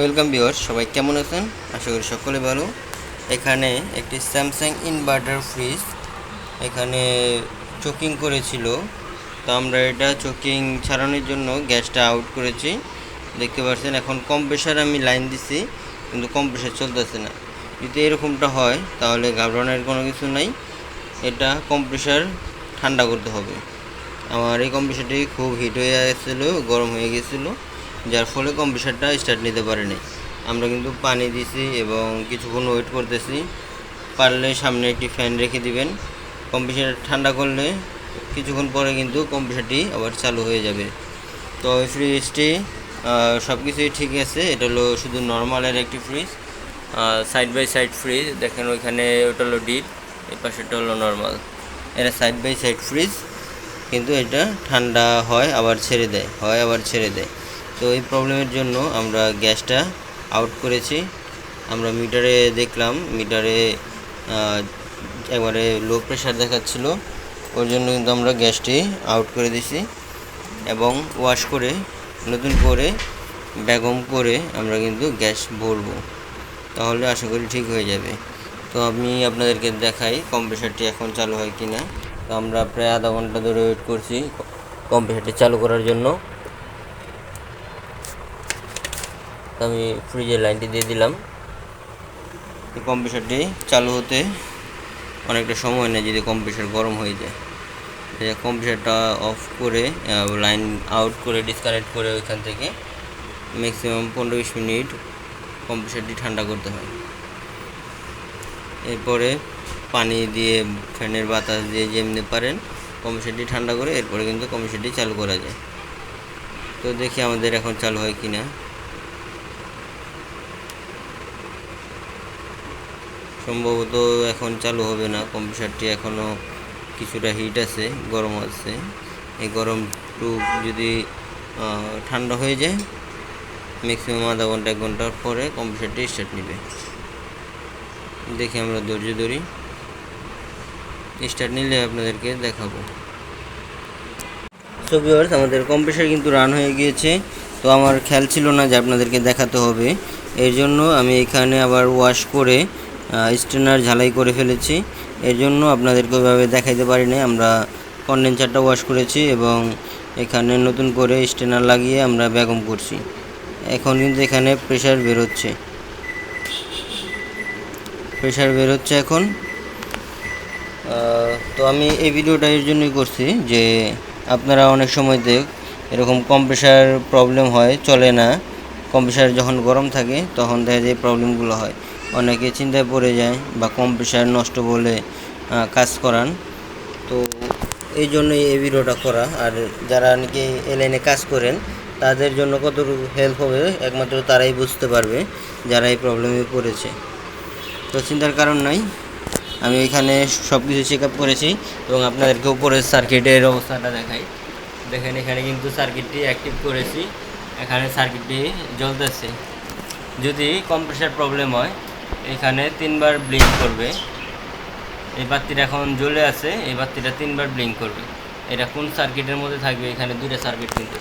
Welcome viewers, সবাই কেমন আছেন? আশা করি সকলে ভালো। এখানে একটি স্যামসাং ইনভার্টার ফ্রিজ এখানে চোকিং করেছিল। তো আমরা এটা চোকিং ছাড়ানোর জন্য গ্যাসটা আউট করেছি। দেখতে পাচ্ছেন, এখন কম্প্রেসার আমি লাইন দিছি, কিন্তু কম্প্রেসার চলতেছে না। যদি এরকমটা হয়, তাহলে ঘাবড়ানোর কোনো কিছু নাই। এটা কম্প্রেসার ঠান্ডা করতে হবে। আমার এই কম্প্রেসারটি খুব হিট হয়ে গেছিল, গরম হয়ে গেছিল। যার ফলে কম্প্রেসারটা স্টার্ট নিতে পারেনি। আমরা কিন্তু পানি দিছি এবং কিছুক্ষণ ওয়েট করতেছি। পারলে সামনে একটি ফ্যান রেখে দিবেন। কম্প্রেসার ঠান্ডা করলে কিছুক্ষণ পরে কিন্তু কম্প্রেসারটি আবার চালু হয়ে যাবে। তো এই ফ্রিজটি সব কিছুই ঠিক আছে। এটা হলো শুধু নর্মালের একটি fridge side by side fridge দেখেন ওইখানে ওটা হলো ডিপ এই পাশেটা হলো নর্মাল এটা সাইড বাই সাইড ফ্রিজ কিন্তু এটা ঠান্ডা হয়, আবার ছেড়ে দেয়, হয়, আবার ছেড়ে দেয়। তো এই প্রবলেমের জন্য আমরা গ্যাসটা আউট করেছি। আমরা মিটারে দেখলাম, মিটারে একবারে লো প্রেশার দেখাচ্ছিল। ওর জন্য কিন্তু আমরা গ্যাসটি আউট করে দিছি এবং ওয়াশ করে, নতুন করে বেগম করে আমরা কিন্তু গ্যাস ভরবো। তাহলে আশা করি ঠিক হয়ে যাবে। তো আমি আপনাদেরকে দেখাই কম্প্রেসারটি এখন চালু হয় কি না তো আমরা প্রায় আধা ঘণ্টা ধরে ওয়েট করছি কম্প্রেসারটি চালু করার জন্য। তো আমি ফ্রিজের লাইনটি দিয়ে দিলাম। তো কম্প্রেসারটি চালু হতে অনেকটা সময় নেয় যদি কম্প্রেসার গরম হয়ে যায়। কম্প্রেসারটা অফ করে লাইন আউট করে ডিসকানেক্ট করে ওইখান থেকে ম্যাক্সিমাম পনেরো বিশ মিনিট কম্প্রেসারটি ঠান্ডা করতে হয়। এরপরে পানি দিয়ে ফ্যানের বাতাস দিয়ে যেমনি পারেন কম্প্রেসারটি ঠান্ডা করে এরপরে কিন্তু কম্প্রেসারটি চালু করা যায়। তো দেখি আমাদের এখন চালু হয় কি না সম্ভবত এখন চালু হবে না। কম্প্রেসারটি এখনও কিছুটা হিট আছে, গরম আছে। এই গরমটু যদি ঠান্ডা হয়ে যায় ম্যাক্সিমাম আধা ঘণ্টা, এক ঘণ্টার পরে কম্পিউটারটি স্টার্ট নেবে। দেখি আমরা ধৈর্য ধরি। স্টার্ট নিলে আপনাদেরকে দেখাবো। সো আমাদের কম্প্রেসার কিন্তু রান হয়ে গিয়েছে। তো আমার খেয়াল ছিল না যে আপনাদেরকে দেখাতে হবে। এর জন্য আমি এখানে আবার ওয়াশ করে স্টেনার ঝালাই করে ফেলেছি। এর জন্য আপনাদেরকে ওইভাবে দেখাইতে পারি না আমরা কন্ডেন্সারটা ওয়াশ করেছি এবং এখানে নতুন করে স্টেনার লাগিয়ে আমরা বেগম করছি। এখন কিন্তু এখানে প্রেশার বেরোচ্ছে প্রেশার বেরোচ্ছে এখন। তো আমি এই ভিডিওটা এর জন্যই করছি যে আপনারা অনেক সময়তে এরকম কম্প্রেসার প্রবলেম হয়, চলে না। কম্প্রেসার যখন গরম থাকে, তখন দেখা যায় প্রবলেমগুলো হয়। অনেকে চিন্তায় পড়ে যায় বা কম্প্রেসার নষ্ট বলে কাজ করান। তো এই জন্যই এই ভিডিওটা করা। আর যারা নাকি এই লাইনে কাজ করেন, তাদের জন্য কতটুকু হেল্প হবে একমাত্র তারাই বুঝতে পারবে যারা এই প্রবলেমে পড়েছে। তো চিন্তার কারণ নাই। আমি এখানে সব কিছু চেক আপ করেছি এবং আপনাদেরকে উপরের সার্কিটের অবস্থাটা দেখাই। দেখেন, এখানে কিন্তু সার্কিটটি অ্যাক্টিভ করেছি। এখানে সার্কিটটি জ্বলতেছে। যদি কম্প্রেসার প্রবলেম হয় এখানে তিনবার ব্লিঙ্ক করবে। এই বাতিটা এখন জ্বলে আছে, এই বাতিটা তিনবার ব্লিঙ্ক করবে। এটা কোন সার্কিটের মধ্যে থাকবে? এখানে দুইটা সার্কিট কিন্তু।